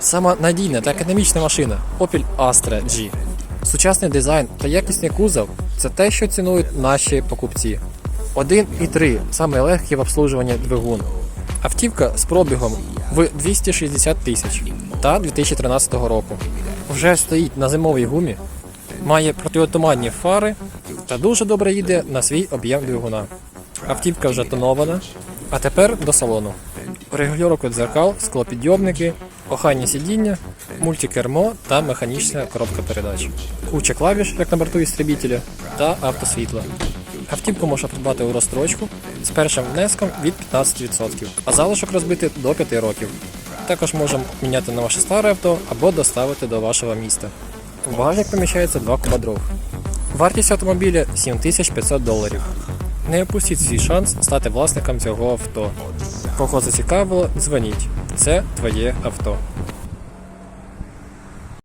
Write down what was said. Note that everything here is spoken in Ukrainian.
Сама надійна та економічна машина Opel Astra G. Сучасний дизайн та якісний кузов це те, що цінують наші покупці. 1,3 саме легкий в обслужуванні двигун. Автівка з пробігом в 260 тисяч та 2013 року. Вже стоїть на зимовій гумі, має протиотуманні фари та дуже добре їде на свій об'єм двигуна. Автівка вже тонована. А тепер до салону. Регулювання дзеркал, склопідйомники, охайні сидіння, мультикермо та механічна коробка передач. Куча клавіш, як на борту істребітеля, та автосвітло. Автівку можна придбати у розстрочку з першим внеском від 15%, а залишок розбити до 5 років. Також можемо міняти на ваше старе авто або доставити до вашого міста. В багажник поміщається 2 куба. Вартість автомобіля 7500 доларів. Не опустіть свій шанс стати власником цього авто. Кого зацікавило, дзвоніть. Це твоє авто.